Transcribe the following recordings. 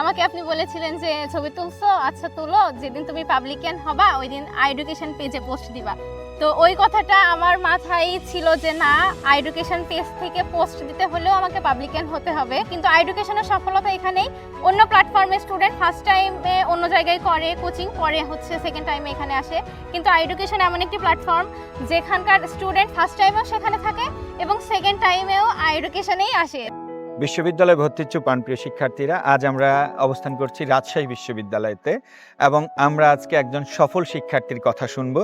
আমাকে আপনি বলেছিলেন যে ছবি তুলছো আচ্ছা তুলো, যেদিন তুমি পাবলিকেন হবা ওই দিন এডুকেশন পেজে পোস্ট দিবা। তো ওই কথাটা আমার মাথায় ছিল যে না এডুকেশন পেজ থেকে পোস্ট দিতে হলেও আমাকে পাবলিকেন হতে হবে। কিন্তু এডুকেশনের সফলতা এখানেই। অন্য প্ল্যাটফর্মে স্টুডেন্ট ফার্স্ট টাইমে অন্য জায়গায় করে কোচিং পরে হচ্ছে সেকেন্ড টাইমে এখানে আসে। কিন্তু এডুকেশন এমন একটি প্ল্যাটফর্ম যেখানকার স্টুডেন্ট ফার্স্ট টাইমেও সেখানে থাকে এবং সেকেন্ড টাইমেও এডুকেশনেই আসে। বিশ্ববিদ্যালয়ে ভর্তি ইচ্ছুক প্রাণপ্রিয় শিক্ষার্থীরা, আজ আমরা অবস্থান করছি রাজশাহী বিশ্ববিদ্যালয়তে এবং আমরা আজকে একজন সফল শিক্ষার্থীর কথা শুনব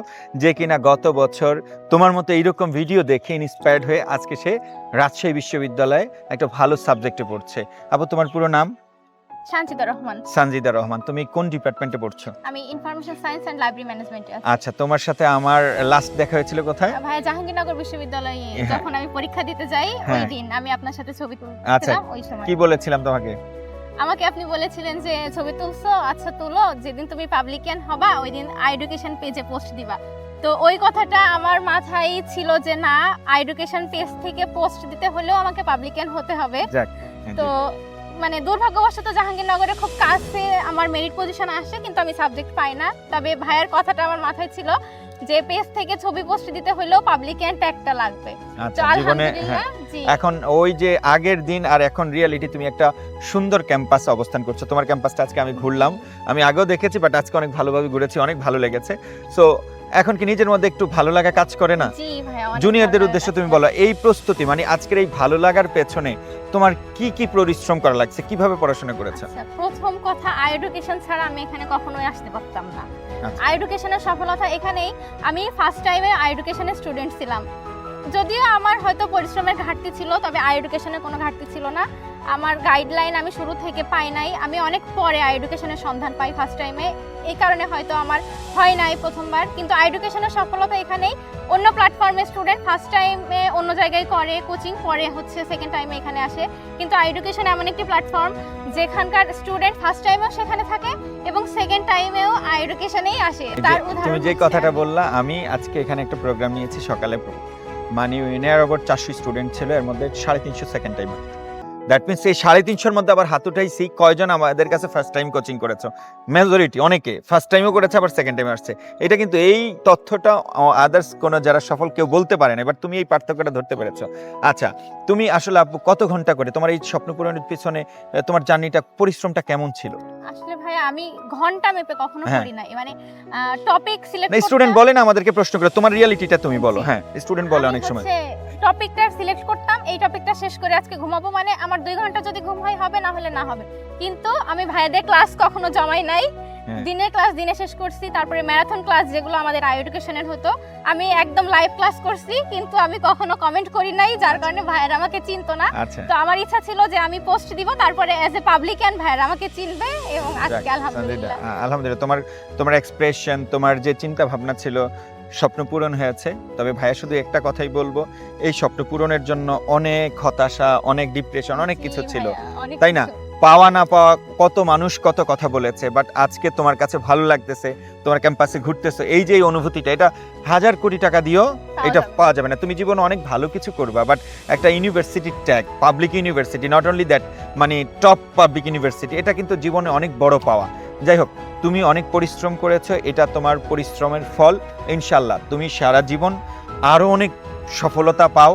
যে কিনা গত বছর তোমার মতো এইরকম ভিডিও দেখে ইন্সপায়ার্ড হয়ে আজকে সে রাজশাহী বিশ্ববিদ্যালয়ে একটা ভালো সাবজেক্টে পড়ছে। আবার তোমার পুরো নাম? রহমান। সানজিদা রহমান তুমি কোন ডিপার্টমেন্টে পড়ছো? আমি ইনফরমেশন সায়েন্স অ্যান্ড লাইব্রেরি ম্যানেজমেন্টে আছি। আচ্ছা তোমার সাথে আমার লাস্ট দেখা হয়েছিল কোথায়? ভাই জাহাঙ্গীরনগর বিশ্ববিদ্যালয়ে হ্যাঁ। যখন আমি পরীক্ষা দিতে যাই ওই হ্যাঁ। দিন আমি আপনার সাথে ছবি আচ্ছা তুলছিলাম ওই সময়। কি বলেছিলাম তোমাকে? আমাকে আপনি বলেছিলেন যে ছবি তুলছো আচ্ছা তুলো যেদিন তুমি পাবলিকেন হবা ওই দিন এডুকেশন পেজে পোস্ট দিবা। তো ওই কথাটা আমার মাথায় ছিল যে না এডুকেশন পেজ থেকে পোস্ট দিতে হলেও আমাকে পাবলিকেন হতে হবে। তো মানে দুর্ভাগ্যবশত জাহাঙ্গীরনগরে খুব কাছে আমার মেরিট পজিশন আসে কিন্তু আমি সাবজেক্ট পাই না। তবে ভাইয়ের কথাটা আমার মাথায় ছিল যে পেজ থেকে ছবি পোস্ট দিতে হলেও পাবলিকেন ট্যাগটা লাগবে। আচ্ছা জীবনে হ্যাঁ। এখন ওই যে আগের দিন আর এখন রিয়েলিটি তুমি একটা সুন্দর ক্যাম্পাসে অবস্থান করছ। তোমার ক্যাম্পাসটা আজকে আমি ঘুরলাম। আমি আগেও দেখেছি বাট আজকে অনেক ভালোভাবে ঘুরেছি অনেক ভালো লেগেছে। সো এখন কি নিজের মধ্যে একটু ভালো লাগা কাজ করে না? জুনিয়রদের উদ্দেশ্যে তুমি বলো এই প্রস্তুতি মানে আজকের এই ভালো লাগার পেছনে তোমার কি কি পরিশ্রম করা লাগছে? কীভাবে পড়াশোনা করেছ? আচ্ছা, প্রথম কথা আই এডুকেশন ছাড়া আমি এখানে কখনোই আসতে পারতাম না। আই এডুকেশনের সফলতা এখানেই। আমি ফার্স্ট টাইমে আই এডুকেশনের স্টুডেন্ট ছিলাম। যদিও আমার হয়তো পরিশ্রমের ঘাটতি ছিল তবে আই এডুকেশনের কোনো ঘাটতি ছিল না। আমার গাইডলাইন আমি শুরু থেকে পাই নাই। আমি অনেক পরে এডুকেশনের সন্ধান পাই ফার্স্ট টাইমে এই কারণে হয়তো আমার হয় নাই প্রথমবার। কিন্তু এডুকেশনের সফলতা এখানেই। অন্য প্ল্যাটফর্মে স্টুডেন্ট ফার্স্ট টাইমে অন্য জায়গায় করে কোচিং পরে হচ্ছে সেকেন্ড টাইমে এখানে আসে। কিন্তু এডুকেশন এমন একটি প্ল্যাটফর্ম যেখানকার স্টুডেন্ট ফার্স্ট টাইমেও সেখানে থাকে এবং সেকেন্ড টাইমেও এডুকেশনেই আসে। তার উদাহরণ যে কথাটা আমি। বললা আমি আজকে এখানে একটা প্রোগ্রাম নিয়েছি সকালে মানে ইউনিয়ার ওভার চারশো স্টুডেন্ট ছিল এর মধ্যে সাড়ে তিনশো সেকেন্ড টাইম দ্যাট মিনস এই সাড়ে তিনশোর মধ্যে আবার হাত উঠাইছি কয়জন আমাদের কাছে ফার্স্ট টাইম কোচিং করেছ? মেজরিটি অনেকে। ফার্স্ট টাইমও করেছে আবার সেকেন্ড টাইম আসছে। এটা কিন্তু এই তথ্যটা আদার্স কোনো যারা সফল কেউ বলতে পারে না এবার তুমি এই পার্থক্যটা ধরতে পেরেছ। আচ্ছা তুমি আসলে আপু কত ঘণ্টা করে তোমার এই স্বপ্ন পূরণের পিছনে তোমার জার্নিটা পরিশ্রমটা কেমন ছিল? আসলে ভাই আমি ঘণ্টা মেপে কখনো হ্যাঁ। করি নাই। মানে টপিক সিলেক্ট না স্টুডেন্ট বলে না আমাদেরকে প্রশ্ন করে তোমার রিয়ালিটিটা তুমি বলো। হ্যাঁ স্টুডেন্ট বলে অনেক সময়। টপিকটা সিলেক্ট করতাম, এই টপিকটা শেষ করে আজকে ঘুমাবো মানে আমার দুই ঘণ্টা যদি ঘুম হয়, হবে না হলে না হবে কিন্তু আমি ভাইয়াদের ক্লাস কখনো জমাই নাই। দিনের ক্লাস দিনে শেষ করছি তারপরে ম্যারাথন ক্লাস যেগুলো আমাদের আই এডুকেশনের হতো আমি একদম লাইভ ক্লাস করছি কিন্তু আমি কখনো কমেন্ট করি নাই যার কারণে ভাইয়ারা আমাকে চিনতো না। আচ্ছা। তো আমার ইচ্ছা ছিল যে আমি পোস্ট দিব তারপরে অ্যাজ এ পাবলিকান ভাইয়ারা আমাকে চিনবে এবং আজকে আলহামদুলিল্লাহ। আলহামদুলিল্লাহ তোমার তোমার এক্সপ্রেশন তোমার যে চিন্তা ভাবনা ছিল স্বপ্ন পূরণ হয়েছে। তবে ভাইয়া শুধু একটা কথাই বলব এই স্বপ্ন পূরণের জন্য অনেক হতাশা অনেক ডিপ্রেশন অনেক কিছু ছিল। তাই না? পাওয়া না পাওয়া কত মানুষ কত কথা বলেছে বাট আজকে তোমার কাছে ভালো লাগতেছে তোমার ক্যাম্পাসে ঘুরতেছো এই যে অনুভূতিটা এটা হাজার কোটি টাকা দিও এটা পাওয়া যাবে না। তুমি জীবনে অনেক ভালো কিছু করবা বাট একটা ইউনিভার্সিটির tag public university not only that মানে টপ পাবলিক ইউনিভার্সিটি এটা কিন্তু জীবনে অনেক বড় পাওয়া। যাই হোক তুমি অনেক পরিশ্রম করেছ এটা তোমার পরিশ্রমের ফল ইনশাল্লাহ তুমি সারা জীবন আরও অনেক সফলতা পাও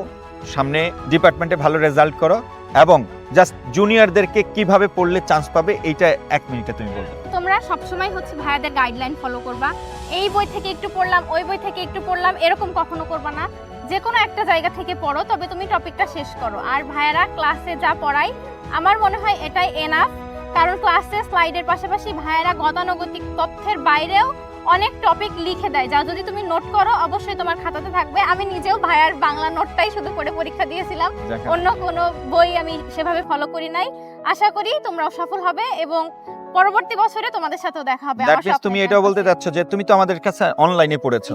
সামনে ডিপার্টমেন্টে ভালো রেজাল্ট করো। এবং জাস্ট জুনিয়রদেরকে কীভাবে পড়লে চান্স পাবে, এইটা এক মিনিটে তুমি বলবে। তোমরা সবসময় হচ্ছে ভাইয়াদের গাইডলাইন ফলো করবা। এই বই থেকে একটু পড়লাম, ওই বই থেকে একটু পড়লাম, এরকম কখনো করবা না। যে কোনো একটা জায়গা থেকে পড়ো, তবে তুমি টপিকটা শেষ করো। আর ভাইয়ারা ক্লাসে যা পড়ায় আমার মনে হয় এটাই এনাফ কারণ ক্লাসে স্লাইডের পাশাপাশি ভাইয়ারা গতানুগতিক তথ্যের বাইরেও অনেক টপিক লিখে দেয় যা যদি তুমি নোট করো অবশ্যই তোমার খাতাতে থাকবে। আমি নিজেও ভাইয়ার বাংলা নোটটাই শুধু পড়ে পরীক্ষা দিয়েছিলাম। অন্য কোনো বই আমি সেভাবে ফলো করি নাই। আশা করি তোমরাও সফল হবে এবং পরবর্তী বছরে তোমাদের সাথেও দেখা হবে। দ্যাট মিনস তুমি এটাও বলতে। চাচ্ছ যে তুমি তো আমাদের কাছে অনলাইনে পড়েছো।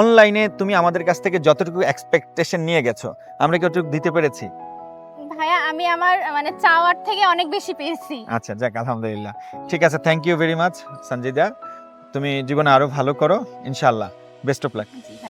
অনলাইনে তুমি আমাদের কাছ থেকে যতটুকু এক্সপেকটেশন নিয়ে গেছো আমরা কি ওটুকু দিতে পেরেছি? ভাইয়া আমি আমার মানে চাওয়ার থেকে অনেক বেশি পেয়েছি। আচ্ছা যাক আলহামদুলিল্লাহ। ঠিক আছে thank you very much Sanjida. তুমি জীবনে আরও ভালো করো ইনশাল্লাহ বেস্ট অফ লাক